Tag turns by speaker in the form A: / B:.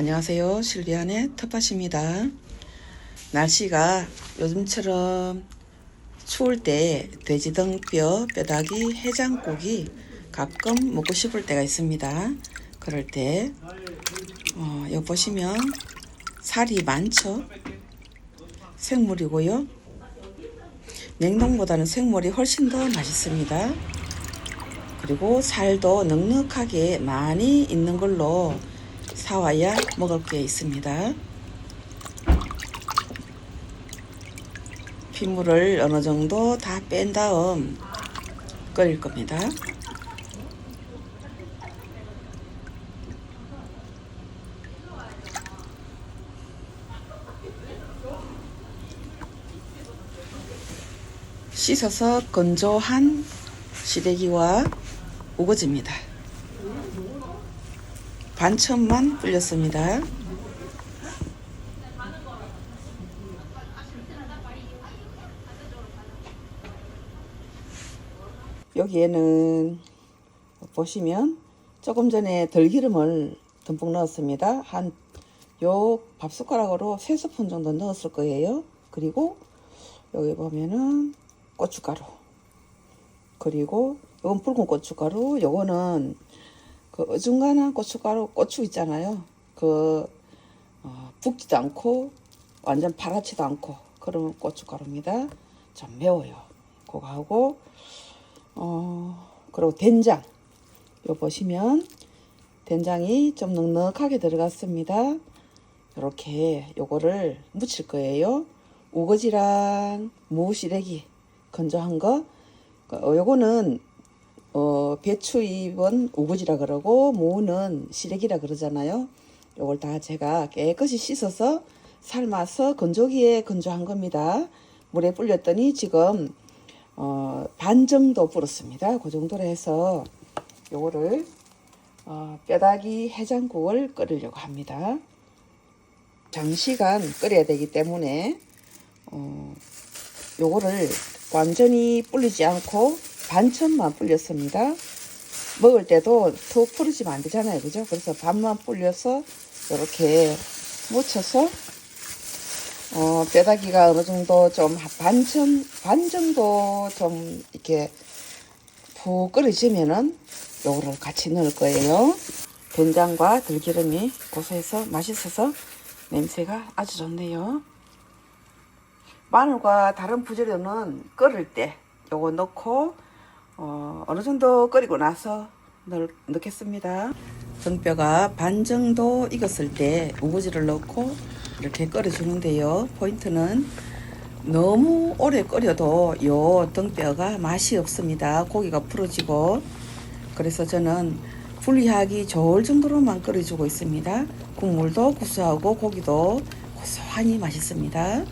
A: 안녕하세요. 실비안의 텃밭입니다. 날씨가 요즘처럼 추울 때 돼지등뼈, 뼈다귀, 해장국이 가끔 먹고 싶을 때가 있습니다. 그럴 때, 어, 여기 보시면 살이 많죠? 생물이고요. 냉동보다는 생물이 훨씬 더 맛있습니다. 그리고 살도 넉넉하게 많이 있는 걸로 사와야 먹을 게 있습니다. 핏물을 어느 정도 다 뺀 다음 끓일 겁니다. 씻어서 건조한 시래기와 우거지입니다. 반천만 불렸습니다. 여기에는 보시면 조금 전에 들기름을 듬뿍 넣었습니다. 한 요 밥숟가락으로 세 스푼 정도 넣었을 거예요. 그리고 여기 보면은 고춧가루 그리고 이건 붉은 고춧가루 요거는 그 어중간한 고춧가루 고추 있잖아요. 그 어, 붓지도 않고 완전 파랗지도 않고 그런 고춧가루입니다. 좀 매워요. 그거 하고 어 그리고 된장. 요 보시면 된장이 좀 넉넉하게 들어갔습니다. 이렇게 요거를 묻힐 거예요. 우거지랑 무시래기 건조한 거. 어, 요거는 어, 배추 잎은 우거지라 그러고 무는 시래기라 그러잖아요. 요걸 다 제가 깨끗이 씻어서 삶아서 건조기에 건조한 겁니다. 물에 불렸더니 지금 어, 반 정도 불었습니다. 그 정도로 해서 요거를 어, 뼈다귀 해장국을 끓이려고 합니다. 장시간 끓여야 되기 때문에 어, 요거를 완전히 불리지 않고 반천만 불렸습니다. 먹을 때도 더 풀어지면 안 되잖아요. 그죠? 그래서 반만 불려서 이렇게 묻혀서 어, 뼈다귀가 어느 정도 좀 반천, 반 정도 좀 이렇게 푹 끓여지면은 요거를 같이 넣을 거예요. 된장과 들기름이 고소해서 맛있어서 냄새가 아주 좋네요. 마늘과 다른 부재료는 끓을 때 요거 넣고 어, 어느 정도 끓이고 나서 넣, 넣겠습니다. 등뼈가 반 정도 익었을 때 우거지를 넣고 이렇게 끓여주는데요. 포인트는 너무 오래 끓여도 요 등뼈가 맛이 없습니다. 고기가 풀어지고 그래서 저는 분리하기 좋을 정도로만 끓여주고 있습니다. 국물도 구수하고 고기도 고소하니 맛있습니다.